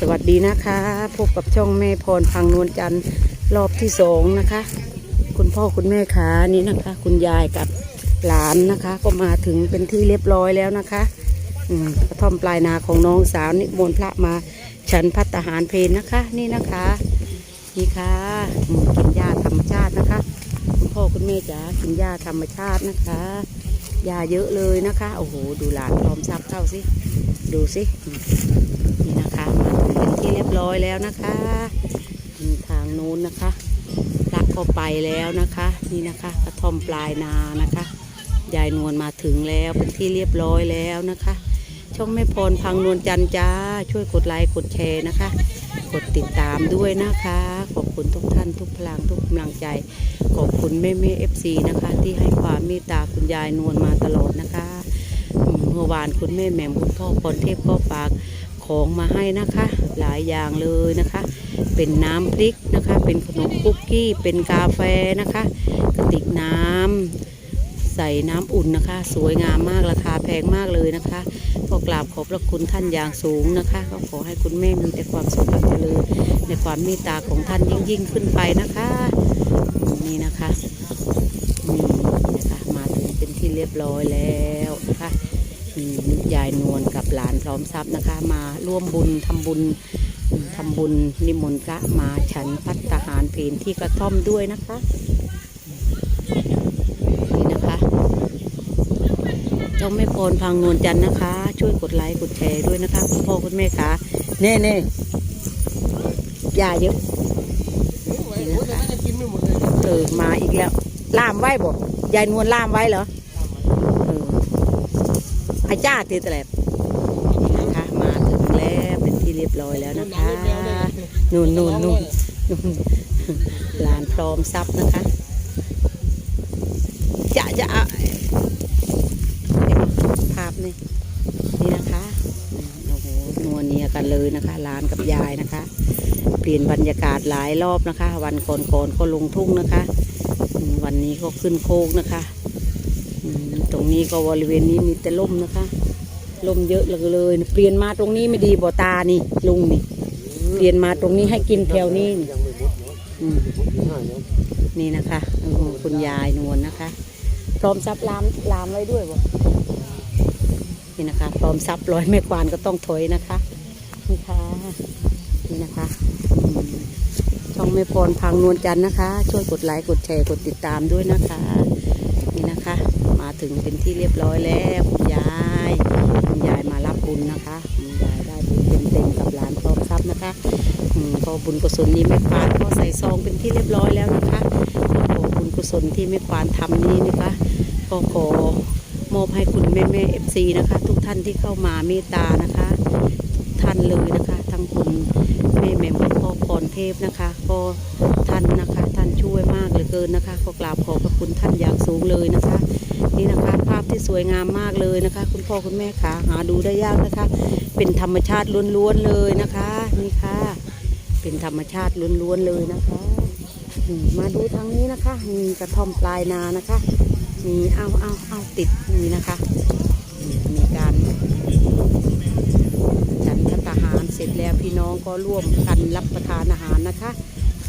สวัสดีนะคะ พบกับช่องแม่พรพังนวลจันทร์รอบที่สองนะคะ คุณพ่อคุณแม่ขานี่นะคะ คุณยายกับหลานนะคะ ก็มาถึงเป็นที่เรียบร้อยแล้วนะคะกระท่อมปลายนาของน้องสาวนิมนต์พระมาฉันพัตตาหารเพลนนะคะ นี่นะคะนี่ค่ะกินหญ้าธรรมชาตินะคะ คุณพ่อคุณแม่จ๋ากินหญ้าธรรมชาตินะคะหญ้าเยอะเลยนะคะโอ้โหดูหลานพร้อมซับเข้าสิดูสินี่นะคะ เรียบร้อยแล้วนะคะทางนู้นนะคะพระก็ไปแล้วนะคะ นี่นะคะกระท่อมปลายนานะคะยายนวลมาถึงแล้วเป็นที่เรียบร้อยแล้วนะคะ ช่องแม่พรพังนวลจันจ้า ช่วยกดไลค์กดแชร์นะคะ กดติดตามด้วยนะคะ ขอบคุณทุกท่านทุกพลังทุกกำลังใจ ขอบคุณแม่แม่เอฟซีนะคะ ที่ให้ความเมตตาคุณยายนวลมาตลอดนะคะเมื่อวานคุณแม่แหม่มคุณพ่อพรเทพก็ฝาก ของมาให้นะคะ หลายอย่างเลยนะคะ เป็นน้ำพริกนะคะ เป็นขนมคุกกี้ เป็นกาแฟนะคะ กระติกน้ำใส่น้ำอุ่นนะคะ สวยงามมากราคาแพงมากเลยนะคะก็กราบขอบพระคุณท่านอย่างสูงนะคะ ก็ขอให้คุณแม่มีแต่ความสุขความเจริญในความเมตตาของท่านยิ่งยิ่งขึ้นไปนะคะนี่นะคะนี่นะคะ มาถึงเป็นที่เรียบร้อยแล้วนะคะ มียายนวลกับหลานพร้อมทรัพย์นะคะ มาร่วมบุญทำบุญทำบุญนิมนต์พระมาฉันพัตตาหารเพลที่กระท่อมด้วยนะคะนี่นะคะเจ้าแม่พรพังนวลจันทร์นะคะ ช่วยกดไลค์กดแชร์ด้วยนะคะคุณพ่อคุณแม่คะเน่เน่ยาเยอะนี่นะคะเออมาอีกแล้วล่ามไว้บ่ยายนวลล่ามไว้เหรอ จ้าตีตะแลบนี่นะคะมาถึงแล้วเป็นที่เรียบร้อยแล้วนะคะนู่นนู่นนู่นหลานพร้อมซับนะคะจะจะเอาภาพนี่นี่นะคะโอ้โหนัวเนียกันเลยนะคะหลานกับยายนะคะ เปลี่ยนบรรยากาศหลายรอบนะคะ วันก่อนๆก็ลงทุ่งนะคะ วันนี้ก็ขึ้นโคกนะคะ ตรงนี้ก็บริเวณนี้มีแต่ล่มนะคะลมเยอะเลยเลยเปลี่ยนมาตรงนี้ไม่ดีบ่ตานี่ลุงนี่เปลี่ยนมาตรงนี้ให้กินแถวนี้นี่นี่นะคะคุณยายนวลนะคะ พร้อมซับลามลามไว้ด้วยบ่นี่นะคะ พร้อมซับร้อยแม่ควานก็ต้องถอยนะคะนี่ค่ะนี่นะคะช่องแม่พรพังนวลจันนะคะ ช่วยกดไลค์กดแชร์กดติดตามด้วยนะคะ ถึงเป็นที่เรียบร้อยแล้วคุณยายคุณยายมารับบุญนะคะคุณยายได้บุญเต็มๆกับหลานพร้อมทรัพย์นะคะพอบุญกุศลนี้แม่ควานก็ใส่ซองเป็นที่เรียบร้อยแล้วนะคะพอบุญกุศลที่แม่ควานทำนี้นะคะก็ขอมอบให้คุณแม่แม่เอฟซีนะคะ ทุกท่านที่เข้ามาเมตตานะคะทุกท่านเลยนะคะ ทั้งคุณแม่แม่คุณพ่อพรเทพนะคะ ก็ท่านนะคะ เกินนะคะขอกราบขอบพระคุณท่านอย่างสูงเลยนะคะ นี่นะคะ ภาพที่สวยงามมากเลยนะคะ คุณพ่อคุณแม่ขาหาดูได้ยากนะคะ เป็นธรรมชาติล้วนๆเลยนะคะ นี่ค่ะ เป็นธรรมชาติล้วนๆเลยนะคะมาดูทางนี้นะคะ มีกระท่อมปลายนานะคะ มีเอาเอาเอาติดนี่นะคะ มีการฉันพัตตาหารเสร็จแล้วพี่น้องก็ร่วมกันรับประทานอาหารนะคะ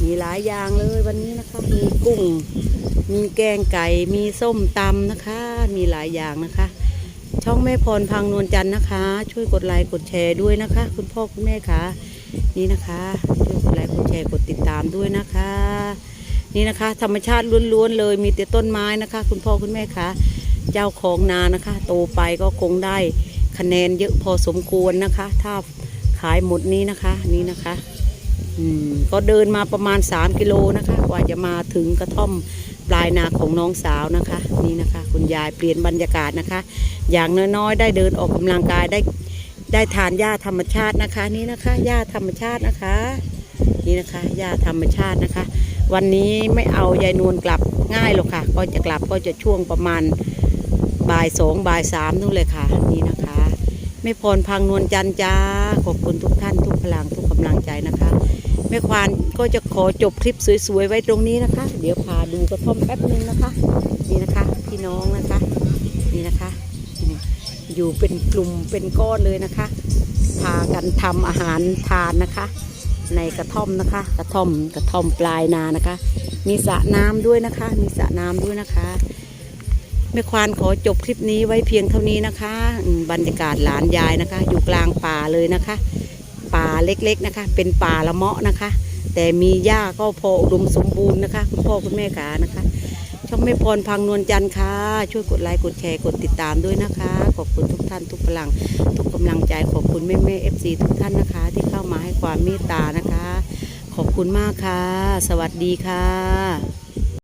มีหลายอย่างเลยวันนี้นะคะ มีกุ้ง มีแกงไก่ มีส้มตำนะคะ มีหลายอย่างนะคะ ช่องแม่พรพังนวลจันทร์นะคะ ช่วยกดไลค์กดแชร์ด้วยนะคะ คุณพ่อคุณแม่ค่ะนี่นะคะช่วยกดไลค์กดแชร์กดติดตามด้วยนะคะ นี่นะคะ ธรรมชาติล้วนๆเลย มีแต่ต้นไม้นะคะ คุณพ่อคุณแม่ค่ะเจ้าของนานะคะ โตไปก็คงได้คะแนนเยอะพอสมควรนะคะ ถ้าขายหมดนี้นะคะ นี่นะคะ ก็เดินมาประมาณ 3 กิโลนะคะ กว่าจะมาถึงกระท่อมปลายนาของน้องสาวนะคะ นี่นะคะ คุณยายเปลี่ยนบรรยากาศนะคะ อย่างน้อยๆ ได้เดินออกกำลังกายได้ได้ทานหญ้าธรรมชาตินะคะ นี่นะคะหญ้าธรรมชาตินะคะ นี่นะคะหญ้าธรรมชาตินะคะ วันนี้ไม่เอายายนวลกลับง่ายหรอกค่ะ ก็จะกลับก็จะช่วงประมาณบ่ายสองบ่ายสามนู่นเลยค่ะ นี่นะคะไม่พรพังนวลจันจ้าขอบคุณทุกท่านทุกพลังทุกกำลังใจนะคะ แม่ควานก็จะขอจบคลิปสวยๆไว้ตรงนี้นะคะ เดี๋ยวพาดูกระท่อมแป๊บนึงนะคะ นี่นะคะพี่น้องนะคะ นี่นะคะ อยู่เป็นกลุ่มเป็นก้อนเลยนะคะ พากันทำอาหารทานนะคะ ในกระท่อมนะคะ กระท่อมกระท่อมปลายนานะคะ มีสระน้ำด้วยนะคะ มีสระน้ำด้วยนะคะแม่ควานขอจบคลิปนี้ไว้เพียงเท่านี้นะคะ บรรยากาศหลานยายนะคะ อยู่กลางป่าเลยนะคะ เล็กๆนะคะ เป็นป่าละเมาะนะคะ แต่มีหญ้าก็พออุดมสมบูรณ์นะคะ คุณพ่อคุณแม่ขานะคะ ช่องแม่พรพังนวลจันทร์ค่ะ ช่วยกดไลค์กดแชร์กดติดตามด้วยนะคะ ขอบคุณทุกท่านทุกพลัง ทุกกำลังใจขอบคุณแม่แม่เอฟซีทุกท่านนะคะ ที่เข้ามาให้ความเมตตานะคะ ขอบคุณมากค่ะ สวัสดีค่ะ